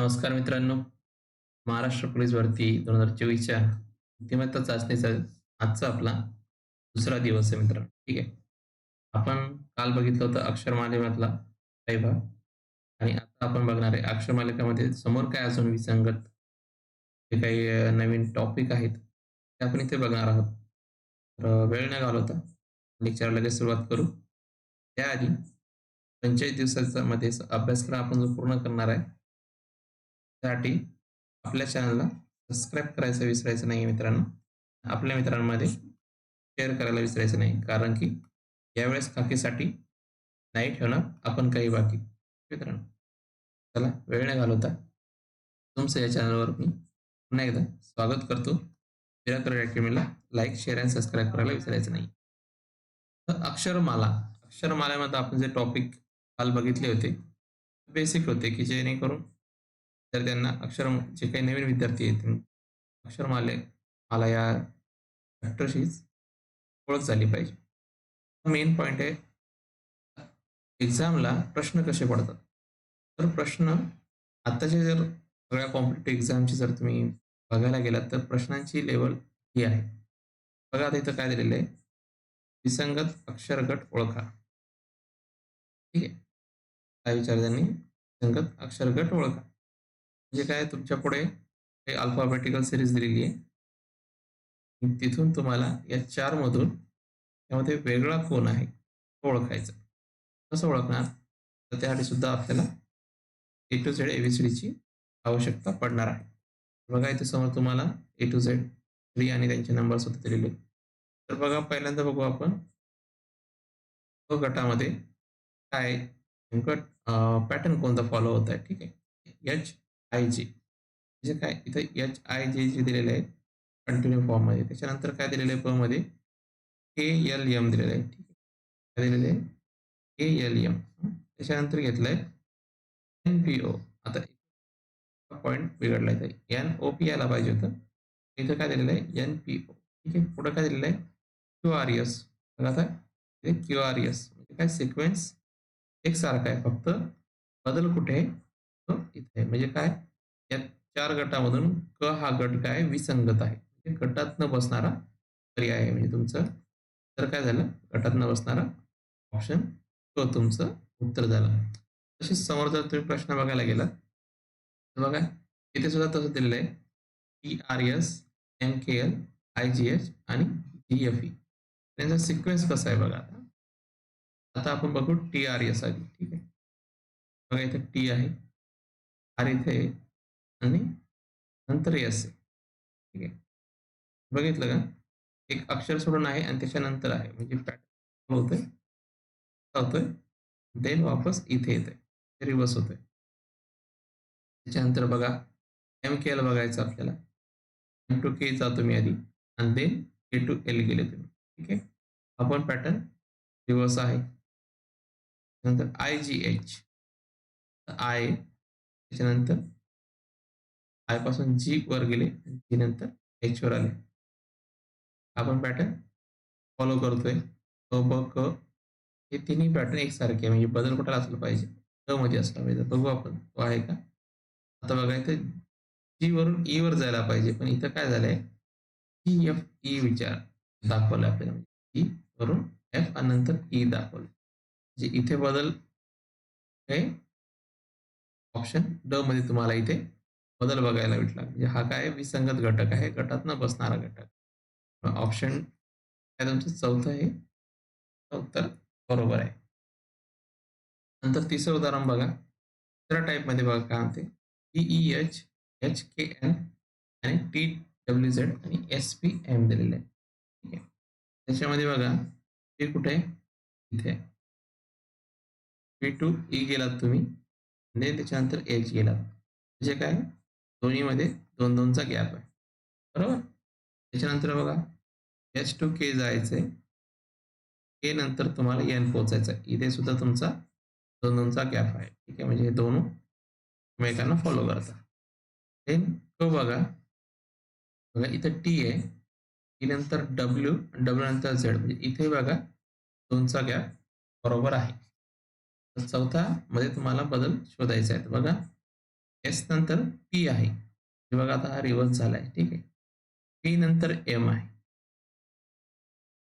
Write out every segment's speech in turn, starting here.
नमस्कार मित्रांनो. महाराष्ट्र पोलीस भरती 2024च्या बुद्धिमत्ता चाचणीचा आजचा आपला दुसरा दिवस आहे मित्रांनो. ठीक आहे. आपण काल बघितलं होतं अक्षरमालेमधला काही भाग आणि आता आपण बघणार आहे अक्षरमालिकामध्ये समोर काय अजून विसंगत जे काही नवीन टॉपिक आहेत ते आपण इथे बघणार आहोत. तर वेळ न घालवता लेक्चरला लगेच सुरुवात करू. त्याआधी 45 दिवसाचा मध्ये अभ्यासक्रम आपण जो पूर्ण करणार आहे साठी आपल्या चॅनलला सबस्क्राईब करायचं विसरायचं नाही मित्रांनो. आपल्या मित्रांमध्ये शेअर करायला विसरायचं नाही. कारण की यावेळेस खाकीसाठी नाही ठेवणार आपण काही बाकी. मित्रांनो, चला वेळ न घालवता तुमचं या चॅनलवर मी पुन्हा एकदा स्वागत करतो. मिराकल अकॅडमीला लाईक, शेअर आणि सबस्क्राईब करायला विसरायचं नाही. तर अक्षरमाला, अक्षरमालामध्ये आपण जे टॉपिक काल बघितले होते, बेसिक होते की जेणेकरून विद्यार्थ्यांना त्यांना अक्षर जे काही नवीन विद्यार्थी आहेत अक्षरमाले मला या चॅप्टरशीच ओळख झाली पाहिजे. मेन पॉईंट आहे एक्झामला प्रश्न कसे पडतात? तर प्रश्न आत्ताचे जर सगळ्या कॉम्पिटेटिव्ह एक्झामची जर तुम्ही बघायला गेलात तर प्रश्नांची लेवल ही आहे. बघा आता इथं काय दिलेलं आहे? विसंगत अक्षरगट ओळखा. ठीक आहे. काय विचार त्यांनी? विसंगत अक्षरगट ओळखा. म्हणजे काय तुमच्यापुढे अल्फाबेटिकल सिरीज दिलेली आहे. तिथून तुम्हाला या चार मधून त्यामध्ये वेगळा कोण आहे तो ओळखायचा. कसं ओळखणार? तर त्यासाठी सुद्धा आपल्याला ए टू झेड एबीसीडीची आवश्यकता पडणार आहे. बघा इथे समोर तुम्हाला ए टू झेड थ्री आणि त्यांचे नंबर सुद्धा दिलेले तर बघा पहिल्यांदा बघू आपण गटामध्ये काय नेमकं पॅटर्न कोणता फॉलो होत आहे ठीक आहे. एच आय जे म्हणजे काय? इथं एच आय जे जे दिलेले आहे कंटिन्यू फॉर्ममध्ये त्याच्यानंतर काय दिलेलं आहे प मध्ये के एल एम दिलेलं आहे. ठीक आहे. काय दिलेलं आहे? के एल एम त्याच्यानंतर घेतलंय एन पी ओ आता पॉईंट बिघडला इथं. एन ओ पी यायला पाहिजे होतं. इथं काय दिलेलं आहे? एन पी ओ ठीक आहे. पुढं काय दिलेलं आहे? क्यू आर एस बघा आता. क्यू आर एस म्हणजे काय? सिक्वेन्स एकसारखा आहे. फक्त बदल कुठे आहे? इथे. म्हणजे काय? या चार गटामधून क हा गट काय? विसंगत आहे. म्हणजे गटात न बसणारा पर्याय आहे म्हणजे तुमचं. तर काय झालं? गटात न बसणारा ऑप्शन क तुमचं उत्तर झालं. तसेच समोर जर तुम्ही प्रश्न बघायला गेला. तर बघा इथे सुद्धा तसं दिलेलं आहे. P R S M K L I G H आणि जी एफ ई त्यांचा सिक्वेन्स कसा आहे बघा आता. आता आपण बघू टी आर एस आधी. ठीक आहे? बघा इथे टी आहे. आर इथे आणि नंतर एस ठीक आहे. बघितलं का? एक अक्षर सोडून आहे आणि त्याच्यानंतर आहे. म्हणजे पॅटर्न होतोय होतोय देन वापस इथे येते रिवर्स होतोय. त्याच्यानंतर बघा. एम के एल बघायचं आपल्याला. एम टू के जातो मी आधी. आणि देन ए टू एल गेले तुम्ही. ठीक आहे? आपण पॅटर्न रिवर्स आहे. नंतर आय जी एच आय त्याच्यानंतर आयपासून जी वर गेले जी नंतर एच वर आले. आपण पॅटर्न फॉलो करतोय. क ब क हे तिन्ही पॅटर्न एकसारखे म्हणजे बदल कुठला असला पाहिजे क मध्ये असला पाहिजे. बघू आपण तो आहे का? आता बघा इथं जी वरून ई वर जायला पाहिजे. पण इथं काय झालंय? जी एफ ई विचार दाखवला आपल्याला. म्हणजे ई वरून एफ आणि नंतर e ई दाखवलं. म्हणजे इथे बदल हे ऑप्शन ड मध्ये तुम्हाला इथे बदल बघायला भेटला. म्हणजे हा काय विसंगत घटक आहे? गटात न बसणारा घटक. ऑप्शन काय तुमचं? चौथं आहे. उत्तर बरोबर आहे. नंतर तिसरं उदाहरण बघा. तिसऱ्या टाईपमध्ये बघा काय म्हणते. E H H K N आणि टी डब्ल्यू झेड आणि एस पी एम दिलेलं आहे. ठीक आहे. त्याच्यामध्ये बघा ते कुठे आहे? इथे पी टू ई गेलात तुम्ही. म्हणजे त्याच्यानंतर एच गेला म्हणजे काय? दोन्हीमध्ये दोन दोनचा गॅप आहे. बरोबर? त्याच्यानंतर बघा एच टू के जायचं. आहे के नंतर तुम्हाला एन पोचायचं आहे. इथे सुद्धा तुमचा दोन दोनचा गॅप आहे. ठीक आहे? म्हणजे हे दोन एकमेकांना फॉलो करतात. देन तो बघा बघा इथं टी आहे. टी नंतर डब्ल्यू डब्ल्यू नंतर झेड म्हणजे इथे बघा दोनचा गॅप बरोबर आहे. चौथा मध्ये तुम्हाला बदल शोधायचा आहे बघा. एस नंतर पी आहे. बघा आता हा रिव्हर्स झालाय. ठीक आहे. पी नंतर एम आहे.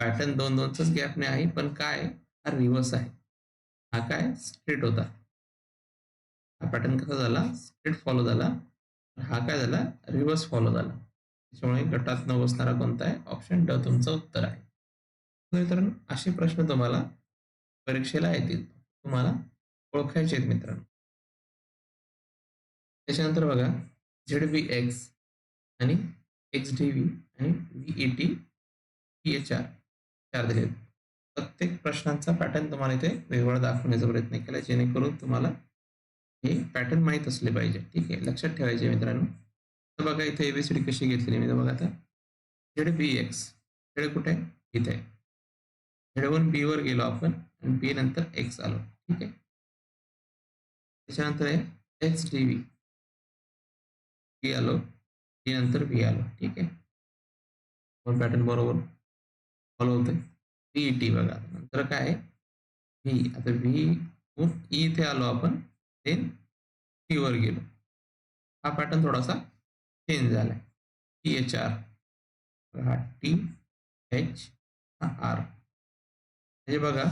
पॅटर्न दोन दोनचाच गॅपने आहे पण काय? हा रिव्हर्स आहे. हा काय? स्ट्रेट होता. हा पॅटर्न कसा झाला? स्ट्रेट फॉलो झाला. हा काय झाला? रिव्हर्स फॉलो झाला. त्याच्यामुळे गटात न बसणारा कोणता आहे ऑप्शन ड तुमचं उत्तर आहे. तर असे प्रश्न तुम्हाला परीक्षेला येतील. तुम्हाला ओळखायचे आहेत मित्रांनो. त्याच्यानंतर बघा झेड व्ही एक्स आणि एक्स डी व्ही आणि V E T P H R चार दिले प्रत्येक प्रश्नांचा पॅटर्न तुम्हाला इथे वेगवेगळा दाखवण्याचा प्रयत्न केला जेणेकरून तुम्हाला हे पॅटर्न माहीत असले पाहिजे. ठीक आहे लक्षात ठेवायचे मित्रांनो. तर बघा इथे एबीसीडी कशी घेतली मी बघा आता. झेड बी एक्स झेड कुठे आहे? इथे. झेड वन बी वर गेलो आपण. आणि बी नंतर एक्स आलो. ठीक आहे? त्याच्यानंतर आहे एक्स डी व्ही बी आलो. डी नंतर बी आलो. ठीक आहे? पॅटर्न बरोबर? फॉलो होते व्ही ई टी बघा. नंतर काय आहे? व्ही आता व्ही ई e इथे आलो आपण. देन टी वर गेलो. हा पॅटर्न थोडासा चेंज झालाय. टी एच आर हा टी एच हा आर म्हणजे बघा.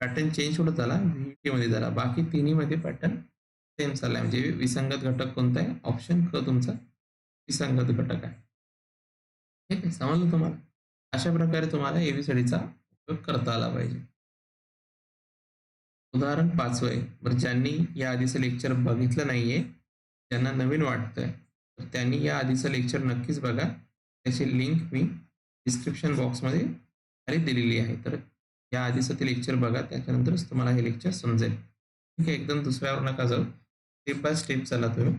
पॅटर्न चेंज कुठं झाला व्हीटी मध्ये झाला. बाकी तिन्हीमध्ये पॅटर्न सेम चाललाय. म्हणजे विसंगत घटक कोणता आहे? ऑप्शन क तुमचा विसंगत घटक आहे. ठीक आहे समजलं तुम्हाला? अशा प्रकारे तुम्हाला एबीसीडीचा उपयोग करता आला पाहिजे. उदाहरण पाचवं आहे बरं ज्यांनी या आधीचं लेक्चर बघितलं नाहीये त्यांना नवीन वाटतंय तर त्यांनी या आधीचं लेक्चर नक्कीच बघा. त्याची लिंक मी डिस्क्रिप्शन बॉक्समध्ये खाली दिलेली आहे. तर या आधीचं ते लेक्चर बघा त्याच्यानंतरच तुम्हाला हे लेक्चर समजेल. ठीक आहे एकदम दुसऱ्यावर नका जाऊ. स्टेप बाय स्टेप चला तुम्ही.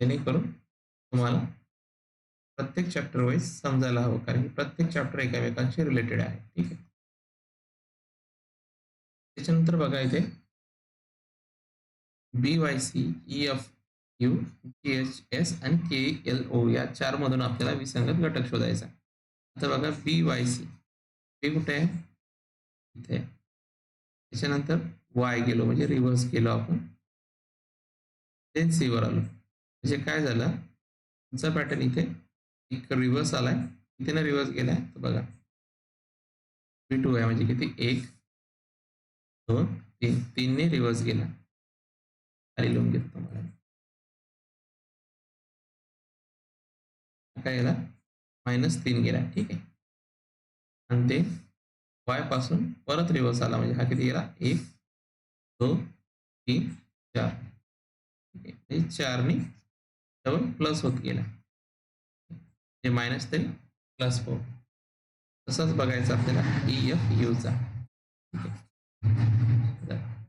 जेणेकरून तुम्हाला प्रत्येक चॅप्टर वाईज समजायला हवं कारण की प्रत्येक चॅप्टर एकामेकांशी रिलेटेड आहे. ठीक आहे? त्याच्यानंतर बघा इथे. B Y C E F U G H S आणि के एल ओ या चार मधून आपल्याला विसंगत घटक शोधायचा आता बघा बी वाय सी हे कुठे आहे? इथे. त्याच्यानंतर वाय गेलो म्हणजे रिव्हर्स गेलो आपण. देन सीवर आलो. म्हणजे काय झालं? तुमचा पॅटर्न इथे एक रिव्हर्स आलाय. इथे ना रिव्हर्स गेलाय. तर बघा. बी टू आहे म्हणजे किती? एक दोन तीन. तीनने रिव्हर्स गेला खाली लिहून घेतो तुम्हाला. काय गेला मायनस तीन गेला. ठीक आहे. आणि ते वायपासून परत रिव्हर्स आला म्हणजे हा किती गेला? एक दोन तीन चार. म्हणजे चारने डबल प्लस होत गेला. म्हणजे मायनस ते प्लस फोर तसंच बघायचं आपल्याला ई एफ यूचा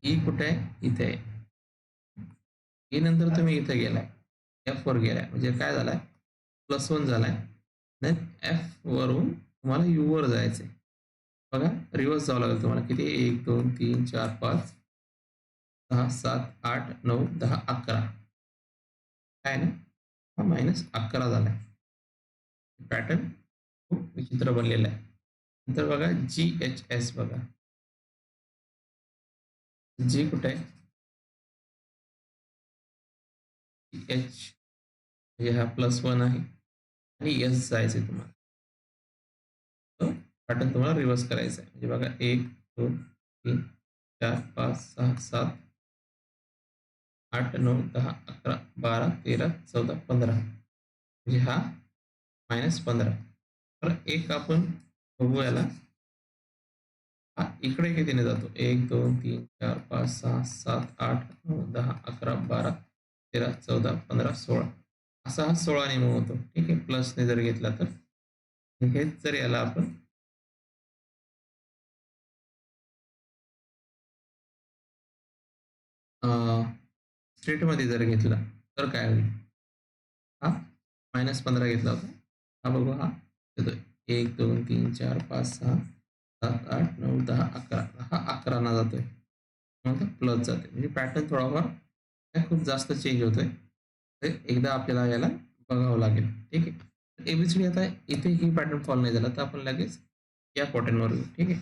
ई कुठे आहे? इथे आहे. ई नंतर तुम्ही इथे गेलाय. एफ वर गेलाय. म्हणजे काय झालाय? प्लस वन झालाय. एफ वरून तुम्हाला यू वर जायचंय. बघा रिव्हर्स जावं लागेल तुम्हाला. किती? एक दोन तीन चार पाच सहा सात आठ नऊ दहा अकरा. काय ना? हा मायनस अकरा झालाय. पॅटर्न खूप विचित्र बनलेला आहे. नंतर बघा जी एच एस बघा. जी कुठे आहे? एच हे हा प्लस वन आहे. आणि एस जायचं आहे तुम्हाला. पॅटर्न तुम्हाला रिव्हर्स करायचं आहे म्हणजे बघा एक दोन तीन चार पाच सहा सात आठ नऊ दहा अकरा बारा तेरा चौदा पंधरा. म्हणजे हा मायनस पंधरा. तर एक आपण बघू याला. हा इकडे कितीने जातो? एक दोन तीन चार पाच सहा सात आठ नऊ दहा अकरा बारा तेरा चौदा पंधरा सोळा. असा हा सोळा नेम होतो. ठीक आहे? प्लसने जर घेतला तर. हेच जर याला आपण स्टेटमध्ये जर घेतला तर काय होईल? हा? मायनस पंधरा घेतला होता. हा बघू हा. येतोय. एक दोन तीन चार पाच सहा सात आठ नऊ दहा अकरा. हा अकराना जातोय. मग प्लस जाते म्हणजे पॅटर्न थोडाफार खूप जास्त चेंज होतोय. तर एकदा आपल्याला याला बघावं लागेल. ठीक आहे? एबीसीडी आता इथे ही पॅटर्न फॉलो नाही झाला तर आपण लगेच या पॅटर्नवर ठीक आहे?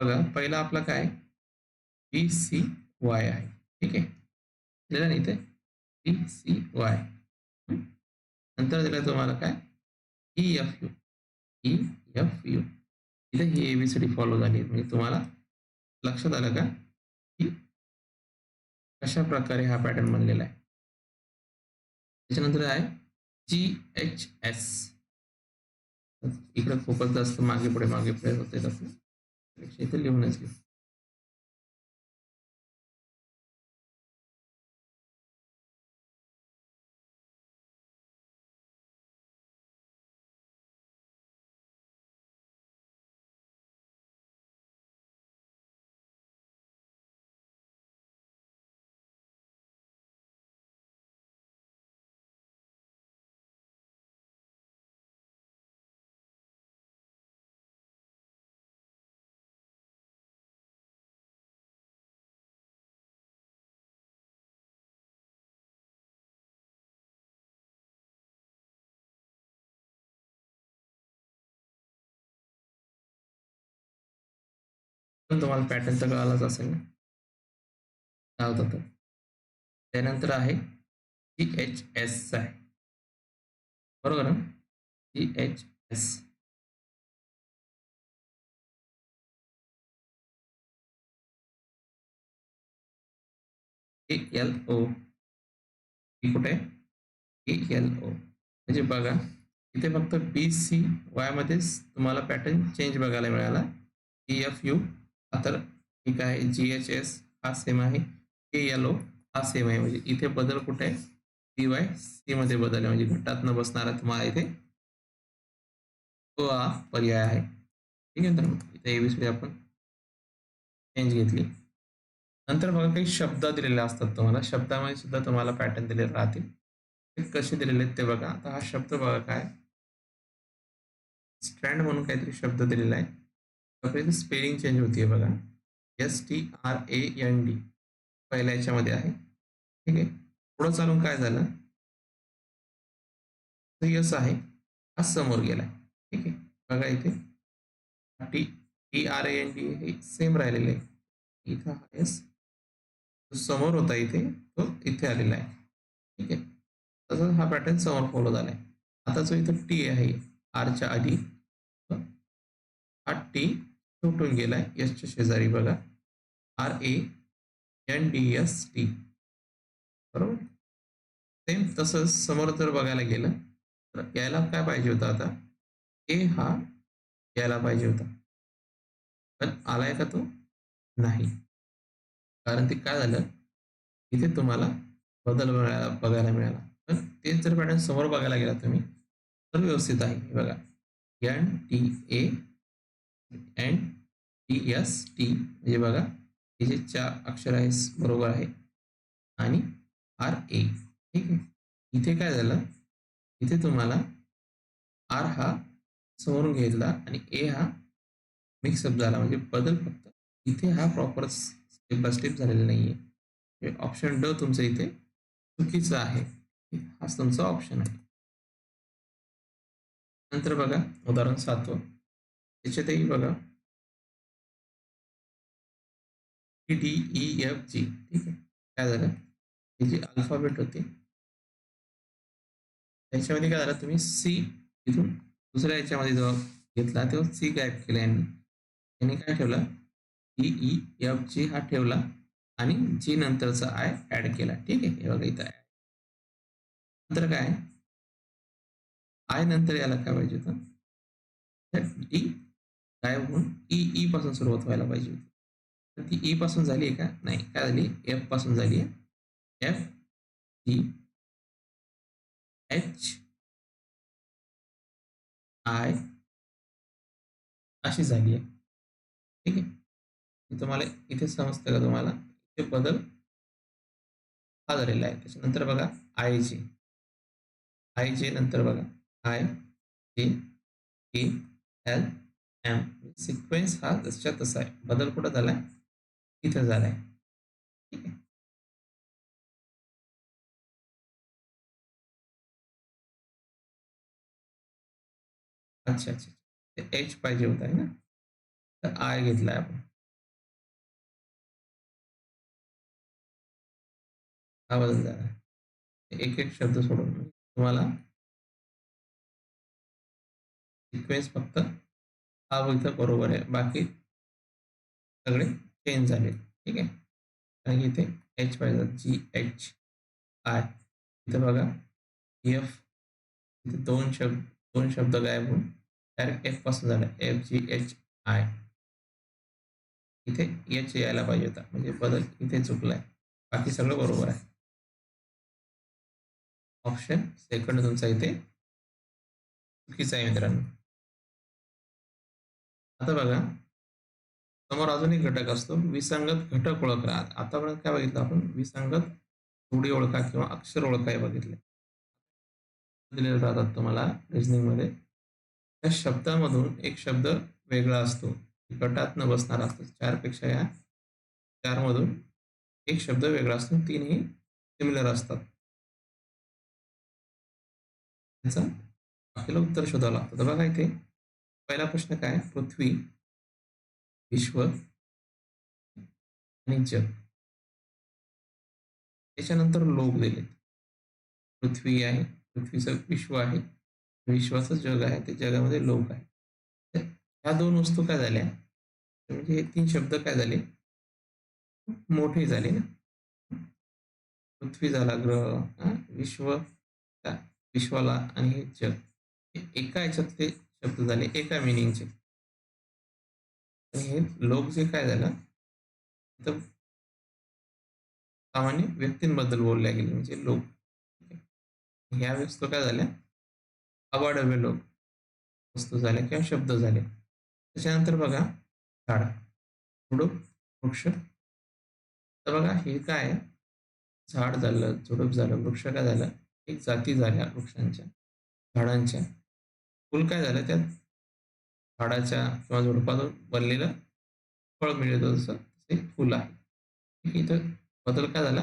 बघा पहिला आपला काय? बी सी वाय आहे ठीक आहे दिलेलं ना इथे पी सी वाय नंतर दिलं तुम्हाला काय E F U E F U इथे ही एबीसीडी फॉलो झाली म्हणजे तुम्हाला लक्षात आलं का की कशा प्रकारे हा। पॅटर्न बनलेला आहे त्याच्यानंतर जी एच एस इकडे फोकस जास्त मागे, पुढे मागे पुढे होते इथे लिहूनच घेऊ पॅटर्न तर कळालाच असेल आहे जी एच एस आहे. बरोबर ना? G H S L O कुठे? एल ओ म्हणजे बघा, इथे फक्त बी सी वायमध्येच तुम्हाला पॅटर्न चेंज बघायला मिळाला. ई एफ़ यू तर ठीक आहे जी एच एस हा सेम आहे. के एल ओ हा सेम आहे. म्हणजे इथे बदल कुठे आहे? डी वाय सी मध्ये बदल आहे. म्हणजे घटात न बसणारा तुम्हाला इथे तो हा पर्याय आहे. ठीक आहे तर इथे एवीस आपण चेंज घेतली. नंतर बघा काही शब्द दिलेले असतात तुम्हाला. शब्दामध्ये सुद्धा तुम्हाला पॅटर्न दिलेले राहतील. ते कसे दिलेले आहेत ते बघा. आता हा शब्द बघा काय? स्ट्रँड म्हणून काहीतरी शब्द दिलेला आहे. आपल्याला स्पेलिंग चेंज होतीये बघा. S T R A N D पहिल्या याच्यामध्ये आहे. ठीक आहे? पुढं चालून काय झालं? यस आहे. हा समोर गेलाय. ठीक आहे? बघा इथे. T T R A N D हे सेम राहिलेलं आहे. इथं हा एस जो समोर होता इथे तो इथे आलेला आहे. ठीक आहे? तसंच हा पॅटर्न समोर फॉलो झालाय. आता जो इथं टी आहे आरच्या आधी हा टी सुटून गेलाय. एसच्या शेजारी बघा. R A N D S T बरोबर? सेम तसंच समोर जर बघायला गेलं तर यायला काय पाहिजे होतं आता? ए हा यायला पाहिजे होता. पण आलाय का तो? नाही. कारण ते काय झालं? इथे तुम्हाला बदल बघायला मिळाला. पण तेच जर पॅटर्न समोर बघायला गेला तुम्ही तर व्यवस्थित आहे. बघा. N T A N T S T म्हणजे बघा हे जे चार अक्षर आहे बरोबर आहे. आणि आर ए ठीक आहे? इथे काय झालं? इथे तुम्हाला आर हा समोरून घेतला आणि ए हा मिक्सअप झाला. म्हणजे बदल फक्त इथे हा प्रॉपर स्टेप बाय स्टेप झालेला नाही आहे ऑप्शन ड तुमचं इथे चुकीचं आहे. हाच तुमचा ऑप्शन आहे. नंतर बघा उदाहरण सातवं. त्याच्यातही बघा. डी ई एफ जी ठीक आहे. काय झालं? हे जी अल्फाबेट होती. त्याच्यामध्ये काय झालं? तुम्ही सी इथून दुसऱ्या याच्यामध्ये जेव्हा घेतला तेव्हा सी गायब केला यांनी. यांनी काय ठेवलं? ई ई एफ जी हा ठेवला आणि जी नंतरचा आय ऍड केला. ठीक आहे? हे बघा इथं नंतर काय? आय नंतर याला काय पाहिजे होतं? डी गायब होऊन ई ई पासून सुरुवात व्हायला पाहिजे होती. तर ती ई पासून झाली का? नाही. काय झाली? एफ़ पासून झाली एफ़ ई एच आय अशी झाली आहे. ठीक आहे? तुम्हाला इथे समजतं का तुम्हाला? इथे बदल हा झालेला आहे. त्याच्यानंतर बघा आय जे आय जे नंतर बघा. I A L M sequence हा जसच्या तसा आहे. बदल कुठं झालाय? इथे झालाय. ठीक आहे. अच्छा अच्छा. एच पाहिजे होत आहे ना? तर आय घेतलाय आपण. हा बदल झाला. एक एक शब्द सोडून तुम्हाला? सिक्वेन्स फक्त हा इथं बरोबर आहे. बाकी सगळे चेंज झाले. ठीक आहे? कारण की इथे एच पाहिजे जी एच आय इथं बघा. एफ इथे दोन शब्द दोन शब्द गायब होऊन डायरेक्ट एफपासून झाला. एफ जी एच आय इथे एच यायला पाहिजे होता. म्हणजे बदल इथे चुकलाय. बाकी सगळं बरोबर आहे. ऑप्शन सेकंड तुमचा इथे चुकीचा आहे मित्रांनो. आता बघा. समोर अजून एक घटक असतो. विसंगत घटक ओळखा आतापर्यंत काय बघितलं आपण? विसंगत जोडी ओळखा किंवा अक्षर ओळखा हे बघितले. दिलेले राहतात तुम्हाला रिझनिंगमध्ये त्या शब्दामधून एक शब्द वेगळा असतो. गटात न बसणारा असतो. चारपेक्षा या चारमधून एक शब्द वेगळा असतो. तीनही सिमिलर असतात. त्याचं आपल्याला उत्तर शोधावं लागतं. तर बघा इथे. पहिला प्रश्न काय? पृथ्वी विश्व आणि जग. त्याच्यानंतर लोक दिले पृथ्वी आहे पृथ्वीचं विश्व आहे विश्वाचं जग आहे ते जगामध्ये लोक आहे तर ह्या दोन वस्तू काय झाल्या? म्हणजे हे तीन शब्द काय झाले? मोठे झाले ना? पृथ्वी झाला ग्रह विश्व विश्वाला आणि हे जग. एका याच्यातले शब्द झाले एका मिनिंगचे हे लोक जे काय झालं तर सामान्य व्यक्तींबद्दल बोलल्या गेले. म्हणजे लोक. ह्या वस्तू काय झाल्या अवाढव्य लोक. वस्तू झाल्या किंवा शब्द झाले. त्याच्यानंतर बघा झाड. झुडूप वृक्ष. तर बघा हे काय? झाड झालं झुडूप झालं वृक्ष काय झालं? एक जाती झाल्या वृक्षांच्या झाडांच्या. फुल काय झालं त्यात? झाडाच्या किंवा झुडपातून बनलेलं फळ मिळतं जसं ते फुल आहे. इथं बदल काय झाला?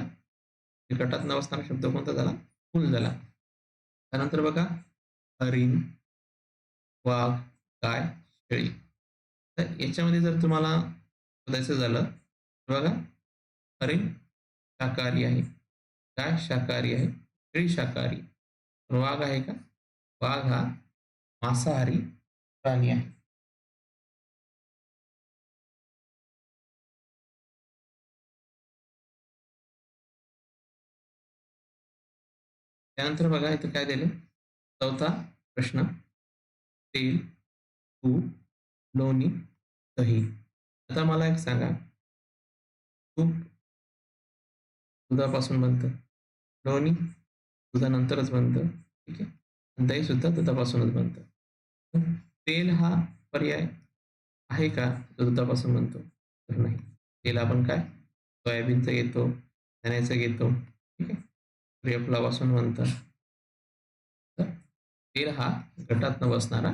गटात न शब्द कोणता झाला? फुल झाला. त्यानंतर बघा हरिण वाघ गाय शेळी. तर याच्यामध्ये जर तुम्हाला शोधायचं झालं तर बघा हरिण शाकाहारी आहे गाय शाकाहारी आहे शेळी शाकाहारी. वाघ आहे का? वाघ हा मांसाहारी प्राणी आहे त्यानंतर बघा इथं काय दिले? चौथा प्रश्न. तेल तूप लोणी दही. आता मला एक सांगा. तूप दुधापासून बनतं. लोणी दुधानंतरच बनतं. ठीक आहे? दही सुद्धा दुधापासूनच बनतं. तेल हा पर्याय आहे का? दुधापासून म्हणतो तर नाही. तेल आपण काय? सोयाबीनचं घेतो चण्याचं घेतो. ठीक आहे? सूर्यफुलापासून म्हणतात तर तेल हा गटात न बसणारा